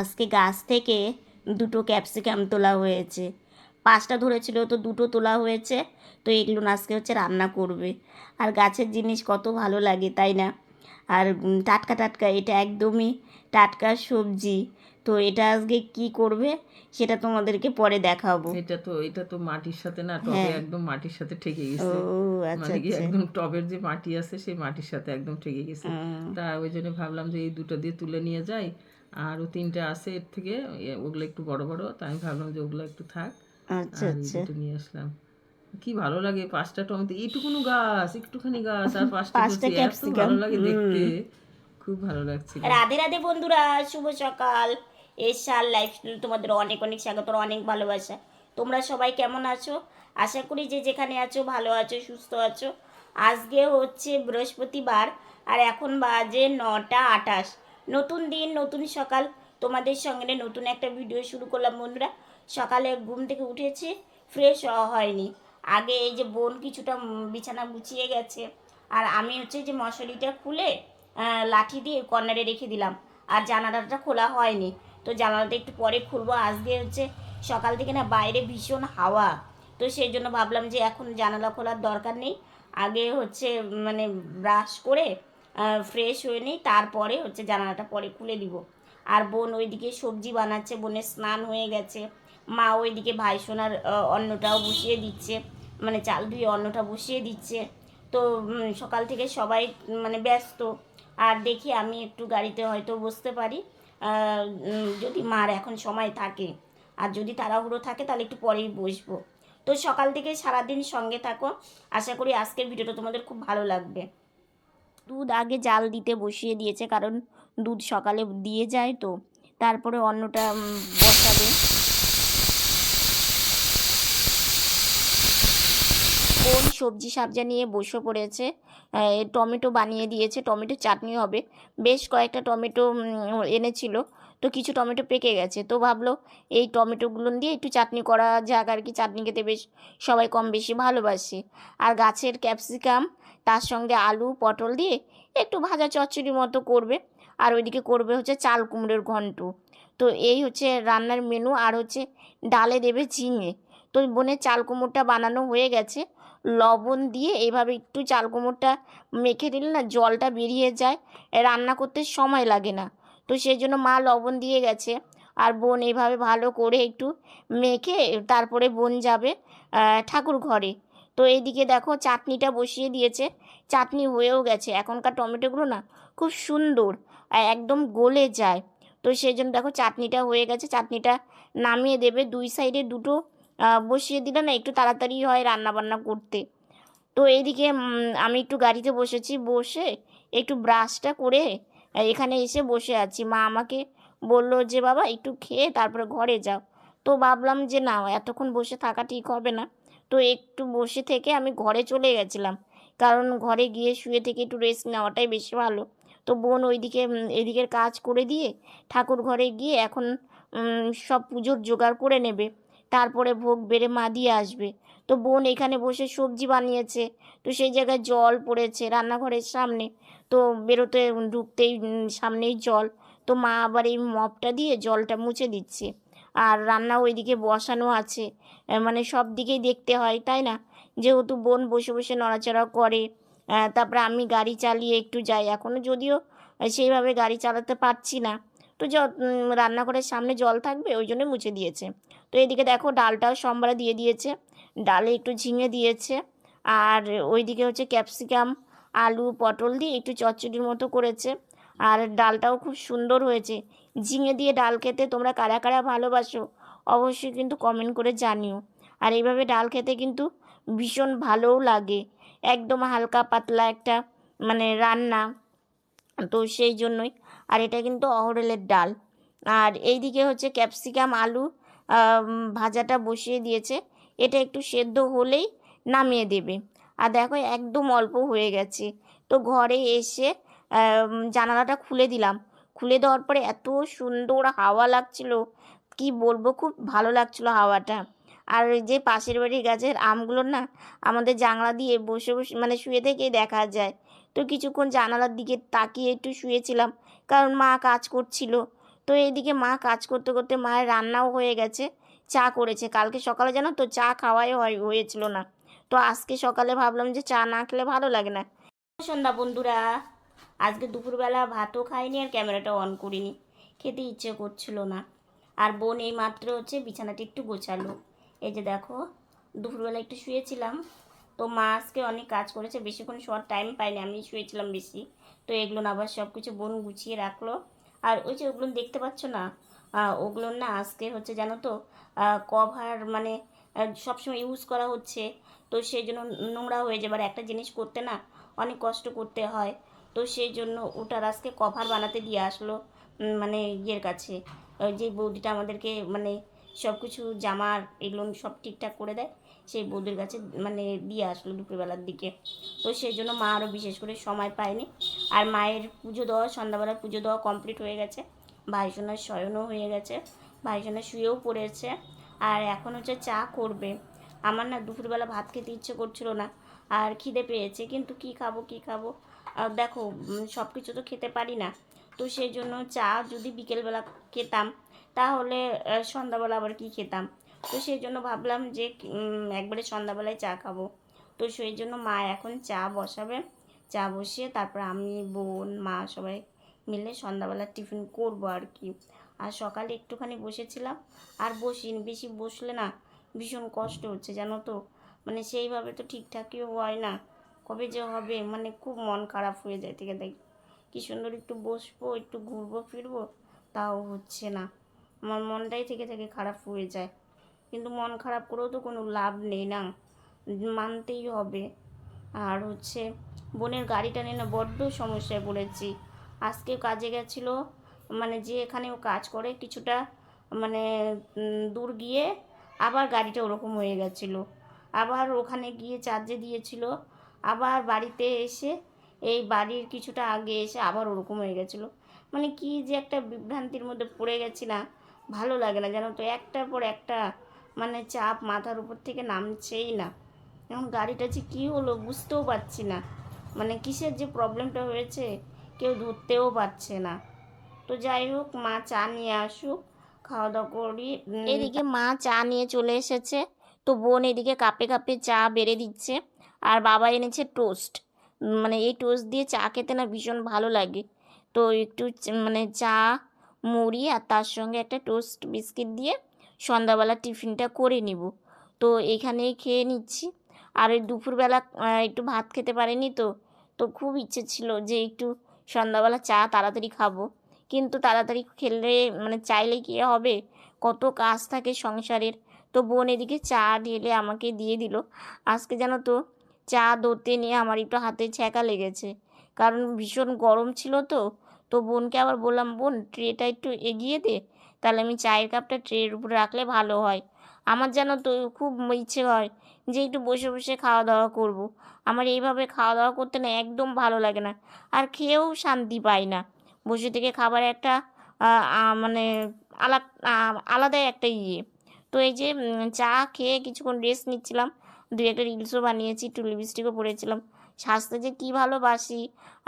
আজকে গাছ থেকে দুটো ক্যাপসিকাম তোলা হয়েছে। পাঁচটা ধরেছিল তো দুটো তোলা হয়েছে। তো এগুলো আজকে হচ্ছে রান্না করবে। আর গাছের জিনিস কত ভালো লাগে তাই না? আর টাটকা টাটকা এটা একদমই টাটকা সবজি। তো এটা আজকে কি করবে সেটা তোমাদেরকে পরে দেখাবো। এটা তো এটা তো মাটির সাথে না টবে হ্যাঁ। একদম মাটির সাথে ঠেকে ও গেছে আচ্ছা মানে কি আচ্ছা। একদম টবের যে মাটি আছে সেই মাটির সাথে একদম ঠেকে গেছে। তা ওই জন্য ভাবলাম যে এই দুটো দিয়ে তুলে নিয়ে যাই। আরও তিনটে আছে এর থেকে ওগুলো একটু বড় বড় তাই আমি ভাবলাম যে ওগুলো একটু থাক। আচ্ছা আচ্ছা। নিয়ে আসলাম। কি ভালো লাগে পাঁচটা টমেটো এইটুকুনো গাছ একটুখানি গাছ আর পাঁচটা এত ভালো লাগে দেখতে। খুব ভালো লাগছিল। রাধে রাধে বন্ধুরা শুভ সকাল। এসার লাইফস্টাইল তোমাদের অনেক অনেক স্বাগত অনেক ভালোবাসা। তোমরা সবাই কেমন আছো? আশা করি যে যেখানে আছো ভালো আছো সুস্থ আছো। আজকে হচ্ছে বৃহস্পতিবার আর এখন বাজে নটা আটাশ নতুন দিন, নতুন সকাল। তোমাদের সঙ্গে নতুন একটা ভিডিও শুরু করলাম বন্ধুরা। সকালে ঘুম থেকে উঠেছি ফ্রেশ হওয়া হয়নি। আগে এই যে বোন কিছুটা বিছানা গুছিয়ে গেছে। আর আমি হচ্ছে যে মশারিটা খুলে লাঠি দিয়ে কর্নারে রেখে দিলাম। আর জানালাটা খোলা হয়নি। তো জানালাটা একটু পরে খুলবো। আজকে হচ্ছে সকাল থেকে না বাইরে ভীষণ হাওয়া। তো সেই জন্য ভাবলাম যে এখন জানালা খোলার দরকার নেই। আগে হচ্ছে মানে ব্রাশ করে ফ্রেশ হয়ে নিই তারপরে হচ্ছে জানালাটা পরে খুলে দিব। আর বোন ওইদিকে সবজি বানাচ্ছে বোনের স্নান হয়ে গেছে। মা ওইদিকে ভাইসোনার আহ, অন্নটাও বসিয়ে দিচ্ছে। মানে চাল ধুয়ে অন্নটা বসিয়ে দিচ্ছে। তো সকাল থেকে সবাই মানে ব্যস্ত। আর দেখি আমি একটু গাড়িতে হয়তো বসতে পারি। যদি মার এখন সময় থাকে। আর যদি তাড়াহুড়ো থাকে তাহলে একটু পরেই বসবো। তো সকাল থেকে সারাদিন সঙ্গে থাকো। আশা করি আজকের ভিডিওটা তোমাদের খুব ভালো লাগবে। দুধ আগে জাল দিতে বসিয়ে দিয়েছে কারণ দুধ সকালে দিয়ে যায় তো। তারপরে অন্যটা উম, বসাবে। কোন সবজি সাবজা নিয়ে বসে পড়েছে। টমেটো বানিয়ে দিয়েছে টমেটো চাটনি হবে। বেশ কয়েকটা টমেটো এনেছিল তো কিছু টমেটো পেকে গেছে। তো ভাবলো এই টমেটোগুলো দিয়ে একটু চাটনি করা যাক আর কি। চাটনি খেতে বেশ সবাই কম বেশি ভালোবাসে। আর গাছের ক্যাপসিকাম তার সঙ্গে আলু, পটল দিয়ে একটু ভাজা চচ্চড়ি মতো করবে। আর ওইদিকে করবে হচ্ছে চাল কুমড়োর ঘন্ট। তো এই হচ্ছে রান্নার মেনু আর হচ্ছে ডালে দেবে ঝিঙে। তো বোনের চাল কুমড়োটা বানানো হয়ে গেছে। লবণ দিয়ে এইভাবে একটু চাল কুমড়োটা মেখে দিলে না জলটা বেরিয়ে যায়। রান্না করতে সময় লাগে না। তো সেই জন্য মা লবণ দিয়ে গেছে। আর বোন এইভাবে ভালো করে একটু মেখে তারপরে বোন যাবে ঠাকুর ঘরে। তো এইদিকে দেখো চাটনিটা বসিয়ে দিয়েছে। চাটনি হয়েও গেছে। এখনকার টমেটোগুলো না খুব সুন্দর আর একদম গলে যায়। তো সেই জন্য দেখো চাটনিটা হয়ে গেছে। চাটনিটা নামিয়ে দেবে। দুই সাইডে দুটো বসিয়ে দিলে না একটু তাড়াতাড়ি হয় রান্না বান্না করতে। তো এইদিকে আমি একটু গাড়িতে বসেছি। বসে একটু ব্রাশটা করে এখানে এসে বসে আছি। মা আমাকে বলল যে, বাবা, একটু খেয়ে তারপরে ঘরে যাও। তো ভাবলাম যে, না, এতক্ষণ বসে থাকা ঠিক হবে না। তো একটু বসে থেকে আমি ঘরে চলে গেছিলাম। কারণ ঘরে গিয়ে শুয়ে থেকে একটু রেস্ট নেওয়াটাই বেশি ভালো। তো বোন ওইদিকে এদিকের কাজ করে দিয়ে ঠাকুর ঘরে গিয়ে এখন সব পুজোর জোগাড় করে নেবে। তারপরে ভোগ বেড়ে মা দিয়ে আসবে। তো বোন এখানে বসে সবজি বানিয়েছে। তো সেই জায়গায় জল পড়েছে রান্নাঘরের সামনে। তো বেরোতে ঢুকতেই সামনেই জল। তো মা আবার এই মপটা দিয়ে জলটা মুছে দিচ্ছে। আর রান্না ওইদিকে বসানো আছে। মানে সব দিকেই দেখতে হয়, তাই না? যেহেতু বোন বসে বসে নড়াচড়া করে তারপরে আমি গাড়ি চালিয়ে একটু যাই। এখনও যদিও সেইভাবে গাড়ি চালাতে পারছি না। তো জ রান্নাঘরের সামনে জল থাকবে, ওই জন্য মুছে দিয়েছে। তো এদিকে দেখো ডালটাও সম্বারা দিয়ে দিয়েছে, ডালে একটু ঝিঙে দিয়েছে, আর ওইদিকে হচ্ছে ক্যাপসিকাম, আলু, পটল দিয়ে একটু চচ্চড়ির মতো করেছে, আর ডালটাও খুব সুন্দর হয়েছে। ঝিঙে দিয়ে ডাল খেতে তোমরা কারা কারা ভালোবাসো? অবশ্যই কিন্তু কমেন্ট করে জানিও। আর এইভাবে ডাল খেতে কিন্তু ভীষণ ভালোও লাগে। একদম হালকা পাতলা একটা মানে রান্না। তো সেই জন্যই। আর এটা কিন্তু অহরেলের ডাল। আর এইদিকে হচ্ছে ক্যাপসিকাম আলু ভাজাটা বসিয়ে দিয়েছে। এটা একটু সেদ্ধ হলেই নামিয়ে দেবে। আর দেখো একদম অল্প হয়ে গেছে। তো ঘরে এসে জানালাটা খুলে দিলাম। খুলে দেওয়ার পরে এত সুন্দর হাওয়া লাগছিল। কি বলব? খুব ভালো লাগছিল হাওয়াটা। আর যে পাশের বাড়ির গাছের আমগুলো না, আমাদের জানলা দিয়ে বসে বসে মানে শুয়ে থেকেই দেখা যায়। তো কিছুক্ষণ জানালার দিকে তাকিয়ে একটু শুয়েছিলাম, কারণ মা কাজ করছিল। তো এইদিকে মা কাজ করতে করতে মায়ের রান্নাও হয়ে গেছে, চা করেছে। কালকে সকালে জানো তো চা খাওয়াই হয়, হয়েছিল না। তো আজকে সকালে ভাবলাম যে চা না খেলে ভালো লাগে না। সন্ধ্যা বন্ধুরা, আজকে দুপুরবেলা ভাতও খাইনি আর ক্যামেরাটা অন করিনি। খেতে ইচ্ছে করছিল না। আর বোন এই মাত্র হচ্ছে বিছানাটি একটু গোছালো। এই যে দেখো, দুপুরবেলা একটু শুয়েছিলাম। তো মা আজকে অনেক কাজ করেছে, বেশিক্ষণ শোয়ার টাইম পাইনি আমি শুয়েছিলাম বেশি। তো এগুলো আবার সব কিছু বোন গুছিয়ে রাখল। আর ওই যে ওগুলো দেখতে পাচ্ছ না ওগুলো না আজকে হচ্ছে জানো তো কভার মানে সবসময় ইউজ করা হচ্ছে। তো সেই জন্য নোংরা হয়ে যাবে। আর একটা জিনিস করতে না অনেক কষ্ট করতে হয়। তো সেই জন্য ওটার আজকে কভার বানাতে দিয়ে আসলো মানে ইয়ের কাছে। যে বৌদিটা আমাদেরকে মানে সব কিছু জামার এগুলো সব ঠিকঠাক করে দেয়, সেই বৌদির কাছে মানে দিয়ে আসলো দুপুরবেলার দিকে। তো সেই জন্য মা আরও বিশেষ করে সময় পায়নি। আর মায়ের পুজো দেওয়া, সন্ধ্যাবেলার পুজো দেওয়া কমপ্লিট হয়ে গেছে। ভাইসোনার শয়নও হয়ে গেছে। ভাইসোনা শুয়েও পড়েছে। আর এখন হচ্ছে চা করবে। আমার না দুপুরবেলা ভাত খেতে ইচ্ছে করছিল না। আর খিদে পেয়েছে, কিন্তু কি খাব কি খাব? দেখো সব কিছু তো খেতে পারি না। তো সেই জন্য চা যদি বিকেলবেলা খেতাম, তাহলে সন্ধ্যাবেলা আবার কি খেতাম? তো সেই জন্য ভাবলাম যে একবারে সন্ধ্যাবেলায় চা খাব। তো সেই জন্য মা এখন চা বসাবে। চা বসিয়ে তারপর আমি, বোন, মা সবাই মিলে সন্ধ্যাবেলা টিফিন করব আর কি। আর সকালে একটুখানি বসেছিলাম। আর বসিনি, বেশি বসলে না ভীষণ কষ্ট হচ্ছে, জানো তো? মানে সেইভাবে তো ঠিকঠাকই হয় না। কবে যে হবে মানে খুব মন খারাপ হয়ে যায় থেকে দেখি কি সুন্দর একটু বসবো, একটু ঘুরবো, ফিরবো, তাও হচ্ছে না। আমার মনটাই থেকে থেকে খারাপ হয়ে যায়। কিন্তু মন খারাপ করেও তো কোনো লাভ নেই না। মানতেই হবে। আর হচ্ছে বোনের গাড়িটা নিয়ে না বড্ড সমস্যায় পড়েছি। আজকে কাজে গেছিল মানে যে এখানে ও কাজ করে কিছুটা মানে দূর গিয়ে আবার গাড়িটা ওরকম হয়ে গেছিল। আবার ওখানে গিয়ে চার্জে দিয়েছিল। আবার বাড়িতে এসে এই বাড়ির কিছুটা আগে এসে আবার ওরকম হয়ে গেছিল। মানে কি যে একটা বিভ্রান্তির মধ্যে পড়ে গেছি না, ভালো লাগে না জানো তো, একটার পর একটা মানে চাপ মাথার উপর থেকে নামছেই না। এখন গাড়িটা যে কী হলো বুঝতেও পারছি না। মানে কিসের যে প্রবলেমটা হয়েছে কেউ ধরতেও পারছে না। তো যাই হোক, মা চা নিয়ে আসুক, খাওয়া দাওয়া করি। এদিকে মা চা নিয়ে চলে এসেছে, তো বোন এদিকে কাপে কাপে চা বেড়ে দিচ্ছে, আর বাবা এনেছে টোস্ট। মানে এই টোস্ট দিয়ে চা খেতে না ভীষণ ভালো লাগে। তো একটু মানে চা, মুড়ি আর তার সঙ্গে একটা টোস্ট বিস্কিট দিয়ে সন্ধ্যাবেলা টিফিনটা করে নিব। তো এখানেই খেয়ে নিচ্ছি। আর ওই দুপুরবেলা একটু ভাত খেতে পারিনি তো তো খুব ইচ্ছে ছিল যে একটু সন্ধ্যাবেলা চা তাড়াতাড়ি খাব। কিন্তু তাড়াতাড়ি খেলে মানে চাইলে কি হবে? কত কাজ থাকে সংসারের। তো বোন এদিকে চা ঢেলে আমাকে দিয়ে দিল। আজকে জানো তো চা ধরতে নিয়ে আমার একটু হাতে ছ্যাঁকা লেগেছে। কারণ ভীষণ গরম ছিল তো তো বোনকে আবার বললাম, বোন, ট্রেটা একটু এগিয়ে দে, তাহলে আমি চায়ের কাপটা ট্রের উপর রাখলে ভালো হয়। আমার যেন তো খুব ইচ্ছে হয় যে একটু বসে বসে খাওয়া দাওয়া করব। আমার এইভাবে খাওয়া দাওয়া করতে না একদম ভালো লাগে না, আর খেয়েও শান্তি পাই না। বসে থেকে খাবার একটা মানে আলাদা আলাদাই একটা ইয়ে। তো এই যে চা খেয়ে কিছুক্ষণ রেস্ট নিচ্ছিলাম দু একটা রিলসও বানিয়েছি, একটু লিপস্টিকও পরেছিলাম। স্বাস্থ্য যে কী ভালোবাসি,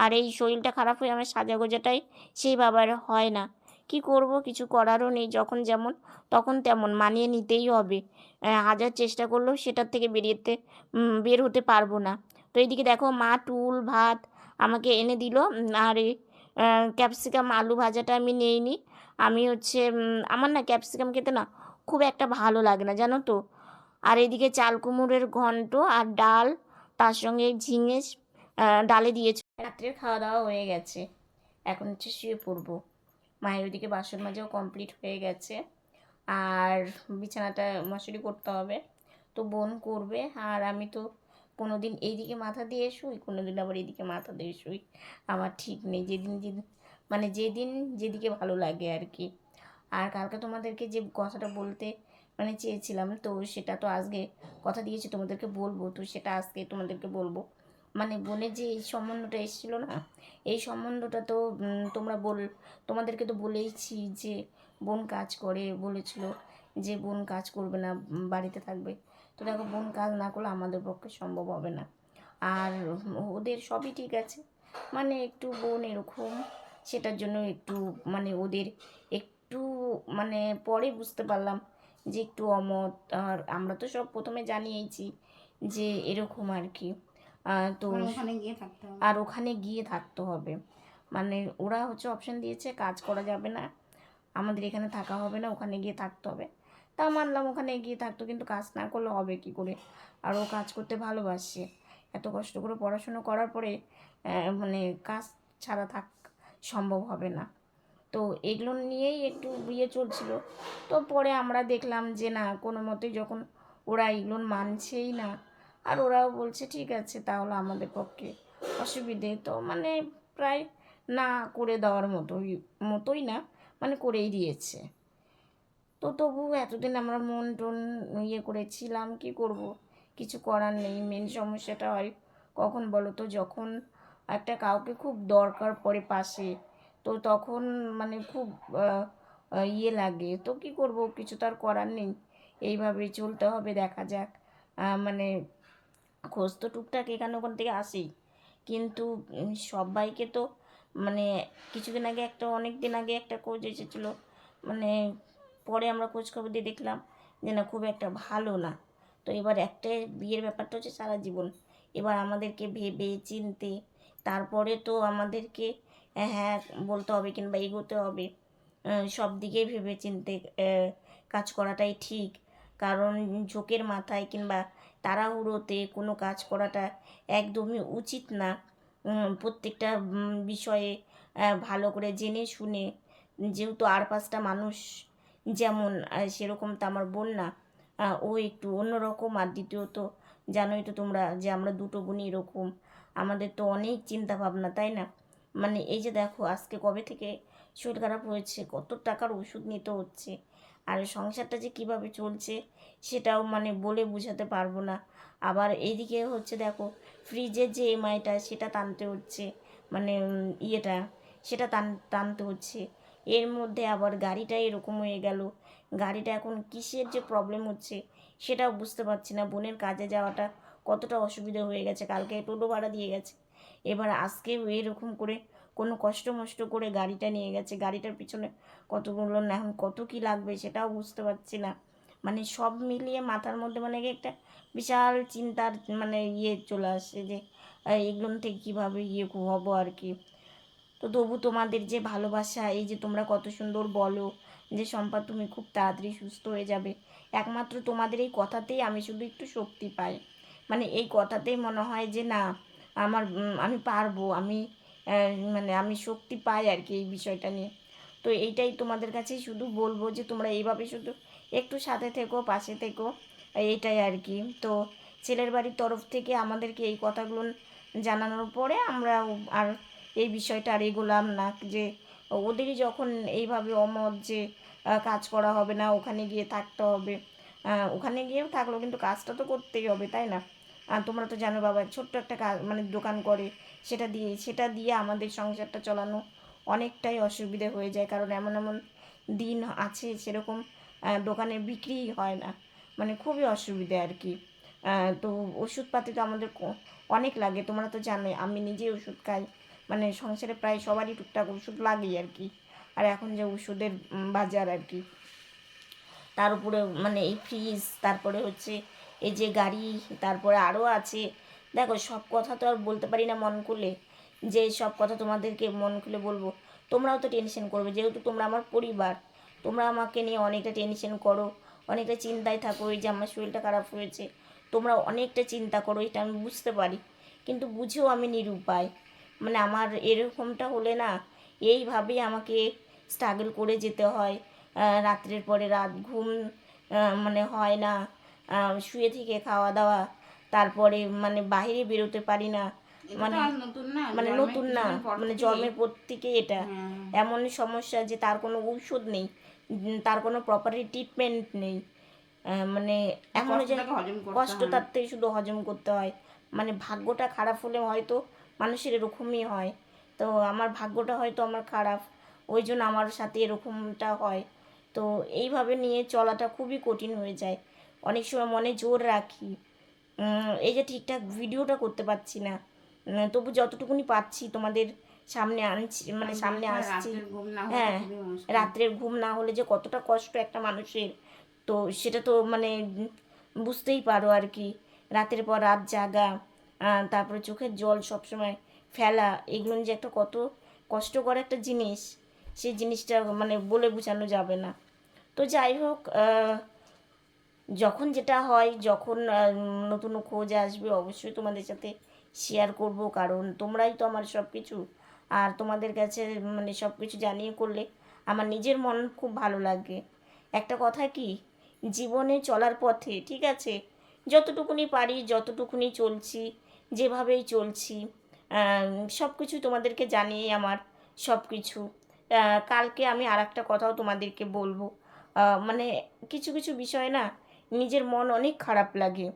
আর এই শরীরটা খারাপ হয়ে আমার সাজা গোজাটাই সেই বাবার হয় না। কি করব, কিছু করারও নেই, যখন যেমন, তখন তেমন, মানিয়ে নিতেই হবে। হাজার চেষ্টা করলেও সেটার থেকে বেরিয়েতে বের হতে পারব না। তো এইদিকে দেখো, মা টুল, ভাত আমাকে এনে দিল। আর ক্যাপসিকাম আলু ভাজাটা আমি নেইনি। আমি হচ্ছে আমার না ক্যাপসিকাম খেতে না খুব একটা ভালো লাগে না, জানো তো? আর এদিকে চাল কুমড়োর ঘন্ট আর ডাল, তার সঙ্গে ঝিঙে ডালে দিয়েছে। রাত্রের খাওয়া দাওয়া হয়ে গেছে। এখন হচ্ছে শুয়ে পড়ব। মায়ের ওদিকে বাসন মাজাও কমপ্লিট হয়ে গেছে। আর বিছানাটা মশারি করতে হবে। তো বোন করবে। আর আমি তো কোনো দিন এইদিকে মাথা দিয়ে শুই কোনো দিন আবার এইদিকে মাথা দিয়ে শুই। আমার ঠিক নেই। যেদিন যেদিন মানে যেদিন যেদিকে ভালো লাগে আর কি। আর কালকে তোমাদেরকে যে কথাটা বলতে মানে চেয়েছিলাম। তো সেটা তো আজকে কথা দিয়েছি তোমাদেরকে বলব। তো সেটা আজকে তোমাদেরকে বলব। মানে বোনের যে এই সম্বন্ধটা এসেছিল না, এই সম্বন্ধটা তো তোমরা বল, তোমাদেরকে তো বলেইছি যে বোন কাজ করে বলেছিল যে বোন কাজ করবে না বাড়িতে থাকবে। তো দেখো বোন কাজ না করলে আমাদের পক্ষে সম্ভব হবে না। আর ওদের সবই ঠিক আছে। মানে একটু বোন এরকম, সেটার জন্য একটু মানে ওদের একটু মানে পরে বুঝতে পারলাম যে একটু অমত আর আমরা তো সব প্রথমে জানিয়েছি যে এরকম আর কি। তো ওখানে গিয়ে থাকতে হবে। আর ওখানে গিয়ে থাকতে হবে। মানে ওরা হচ্ছে অপশন দিয়েছে কাজ করা যাবে না। আমাদের এখানে থাকা হবে না ওখানে গিয়ে থাকতে হবে। তা মানলাম ওখানে গিয়ে থাকতো কিন্তু কাজ না করলে হবে কি করে? আর ও কাজ করতে ভালোবাসে। এত কষ্ট করে পড়াশুনো করার পরে মানে কাজ ছাড়া থাক সম্ভব হবে না। তো এগুলো নিয়েই একটু বিয়ে চলছিল। তো পরে আমরা দেখলাম যে না, কোনো মতে যখন ওরা এগুলো মানছেই না, আর ওরাও বলছে, ঠিক আছে, তাহলে আমাদের পক্ষে অসুবিধে। তো মানে প্রায় না করে দেওয়ার মতোই মতোই না মানে করেই দিয়েছে। তো তবু এতদিন আমরা মন টন ইয়ে করেছিলাম, কি করব? কিছু করার নেই। মেন সমস্যাটা হয় কখন বলো তো, যখন একটা কাউকে খুব দরকার পড়ে পাশে তো তখন মানে খুব ইয়ে লাগে। তো কি করব? কিছু তো আর করার নেই। এইভাবে চলতে হবে, দেখা যাক। মানে খোঁজ তো টুকটাক এখানে ওখান থেকে আসেই। কিন্তু সবাইকে তো মানে কিছুদিন আগে একটা, অনেক দিন আগে একটা খোঁজ এসেছিল। মানে পরে আমরা খোঁজ খবর দিয়ে দেখলাম যে না, খুব একটা ভালো না। তো এবার একটা বিয়ের ব্যাপারটা হচ্ছে সারা জীবন। এবার আমাদেরকে ভেবে, চিনতে, তারপরে তো আমাদেরকে হ্যাঁ বলতে হবে কিংবা এগোতে হবে। সব দিকেই ভেবে চিনতে কাজ করাটাই ঠিক। কারণ ঝোঁকের মাথায় কিংবা তাড়াহুড়োতে কোনো কাজ করাটা একদমই উচিত না। প্রত্যেকটা বিষয়ে ভালো করে জেনে শুনে, যেহেতু আর পাঁচটা মানুষ যেমন সেরকম তো আমার বোন না ও একটু অন্যরকম। আর দ্বিতীয়ত, জানোই তো তোমরা যে আমরা দুটো বোনই এরকম। আমাদের তো অনেক চিন্তা ভাবনা তাই না? মানে এই যে দেখো, আজকে কবে থেকে শরীর খারাপ হয়েছে, কত টাকার ওষুধ নিতে হচ্ছে, আর সংসারটা যে কীভাবে চলছে সেটাও মানে বলে বোঝাতে পারব না। আবার এইদিকে হচ্ছে দেখো ফ্রিজের যে এমআইটা সেটা টানতে হচ্ছে মানে ইয়েটা সেটা টান, টানতে হচ্ছে। এর মধ্যে আবার গাড়িটা এরকম হয়ে গেল, গাড়িটা এখন কিসের যে প্রবলেম হচ্ছে সেটাও বুঝতে পারছি না। বোনের কাজে যাওয়াটা কতটা অসুবিধা হয়ে গেছে, কালকে টোটো ভাড়া দিয়ে গেছে। এবার আজকে এরকম করে কোনো কষ্ট মষ্ট করে গাড়িটা নিয়ে গেছে। গাড়িটার পিছনে কতগুলো না, এখন কত কি লাগবে সেটাও বুঝতে পারছি না। মানে সব মিলিয়ে মাথার মধ্যে মানে একটা বিশাল চিন্তার মানে ইয়ে চলে আসছে যে এগুলো থেকে কীভাবে ইয়ে হব আর কি। তো তবু তোমাদের যে ভালোবাসা, এই যে তোমরা কত সুন্দর বলো যে সম্পা তুমি খুব তাড়াতাড়ি সুস্থ হয়ে যাবে। একমাত্র তোমাদের এই কথাতেই আমি শুধু একটু শক্তি পাই। মানে এই কথাতেই মনে হয় যে, না আমার আমি পারব, আমি মানে আমি শক্তি পাই আর কি এই বিষয়টা নিয়ে। তো এইটাই তোমাদের কাছেই শুধু বলব যে তোমরা এইভাবে শুধু একটু সাথে থেকো, পাশে থেকো, এইটাই আর কি। তো ছেলের বাড়ির তরফ থেকে আমাদেরকে এই কথাগুলো জানানোর পরে আমরা আর এই বিষয়টা আর এগোলাম না যে ওদেরই যখন এইভাবে অমত যে কাজ করা হবে না, ওখানে গিয়ে থাকতে হবে ওখানে গিয়েও থাকল কিন্তু কাজটা তো করতেই হবে, তাই না? আর তোমরা তো জানো বাবা, ছোট্ট একটা মানে দোকান করে, সেটা দিয়ে সেটা দিয়ে আমাদের সংসারটা চালানো অনেকটাই অসুবিধে হয়ে যায়। কারণ এমন এমন দিন আছে সেরকম দোকানে বিক্রিই হয় না। মানে খুবই অসুবিধে আর কি। তো ওষুধপাতি তো আমাদের অনেক লাগে। তোমরা তো জানোই, আমি নিজেই ওষুধ খাই। মানে সংসারে প্রায় সবারই টুকটাক ওষুধ লাগেই আর কি। আর এখন যে ওষুধের বাজার আর কি। তার উপরে মানে এই ফ্রিজ, তারপরে হচ্ছে এই যে গাড়ি, তারপরে আরও আছে। দেখো, সব কথা তো আর বলতে পারি না মন খুলে। যে সব কথা তোমাদেরকে মন খুলে বলব, তোমরাও তো টেনশন করবে। যেহেতু তোমরা আমার পরিবার, তোমরা আমাকে নিয়ে অনেকটা টেনশন করো, অনেকটা চিন্তায় থাকো, এই যে আমার শরীরটা খারাপ হয়েছে, তোমরা অনেকটা চিন্তা করো, এটা আমি বুঝতে পারি। কিন্তু বুঝেও আমি নিরুপায়। মানে আমার এরকমটা হলে না, এইভাবেই আমাকে স্ট্রাগল করে যেতে হয়। রাত্রের পরে রাত ঘুম মানে হয় না। শুয়ে থেকে খাওয়া দাওয়া তারপরে মানে বাইরে বেরোতে পারি না। মানে নতুন না মানে নতুন না মানে জন্মের পর থেকে এটা। হ্যাঁ। এমন সমস্যা যে তার কোনো ঔষধ নেই তার কোনো প্রপারলি ট্রিটমেন্ট নেই। মানে এমন যে কষ্ট তার থেকে শুধু হজম করতে হয়। মানে ভাগ্যটা খারাপ হলে হয়তো মানুষের এরকমই হয়। তো আমার ভাগ্যটা হয়তো আমার খারাপ ওই জন্য আমার সাথে এরকমটা হয়। তো এইভাবে নিয়ে চলাটা খুবই কঠিন হয়ে যায়। অনেক সময় মনে জোর রাখি। এই যে ঠিকঠাক ভিডিওটা করতে পারছি না। তবু যতটুকুনি পাচ্ছি তোমাদের সামনে আনছি মানে সামনে আসছি। হ্যাঁ। রাত্রের ঘুম না হলে যে কতটা কষ্ট একটা মানুষের। তো সেটা তো মানে বুঝতেই পারো আর কি। রাতের পর রাত জাগা তারপরে চোখের জল সবসময় ফেলা এগুলো যে একটা কত কষ্টকর একটা জিনিস। সেই জিনিসটা মানে বলে বোঝানো যাবে না। তো যাই হোক যখন যেটা হয়, যখন নতুন খোঁজ আসবে, অবশ্যই তোমাদের সাথে শেয়ার করব। কারণ তোমরাই তো আমার সব কিছু আর তোমাদের কাছে মানে সব কিছু জানিয়ে করলে আমার নিজের মন খুব ভালো লাগে একটা কথা কি? জীবনে চলার পথে, ঠিক আছে? যতটুকুনি পারি, যতটুকুনি চলছি, যেভাবেই চলছি সব কিছু তোমাদেরকে জানিয়ে আমার সব কিছু কালকে আমি আর একটা কথাও তোমাদেরকে বলব। মানে কিছু কিছু বিষয় না নিজের মন অনেক খারাপ লাগে।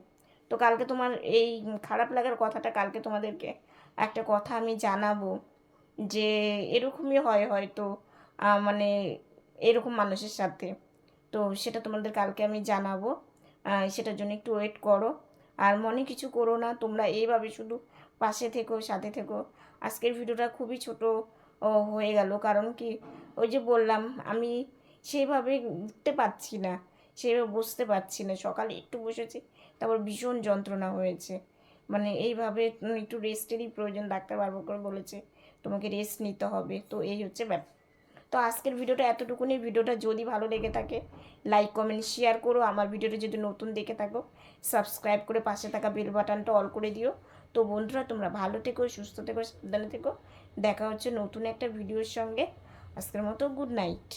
তো কালকে তোমার এই খারাপ লাগার কথাটা কালকে তোমাদেরকে একটা কথা আমি জানাব যে এরকমই হয় হয়তো মানে এরকম মানুষের সাথে। তো সেটা তোমাদের কালকে আমি জানাব। সেটার জন্য একটু ওয়েট করো। আর মনে কিছু করো না, তোমরা এইভাবে শুধু পাশে থেকো, সাথে থেকো। আজকের ভিডিওটা খুবই ছোট হয়ে গেল। কারণ কি, ওই যে বললাম, আমি সেইভাবে উঠতে পারছি না। সেভাবে বসতে পারছি না। সকালে একটু বসেছি, তারপর ভীষণ যন্ত্রণা হয়েছে। মানে এইভাবে একটু রেস্টেরই প্রয়োজন, ডাক্তার বারবার করে বলেছে, তোমাকে রেস্ট নিতে হবে। তো এই হচ্ছে ব্যাপার। তো আজকের ভিডিওটা এতটুকুনি। ভিডিওটা যদি ভালো লেগে থাকে লাইক কমেন্ট শেয়ার করো। আমার ভিডিওটা যদি নতুন দেখে থাকো সাবস্ক্রাইব করে পাশে থাকা বেল বাটনটা অল করে দিও। তো বন্ধুরা, তোমরা ভালো থেকো, সুস্থ থেকো, সাবধানে থেকো। দেখা হচ্ছে নতুন একটা ভিডিওর সঙ্গে। আজকের মতো গুড নাইট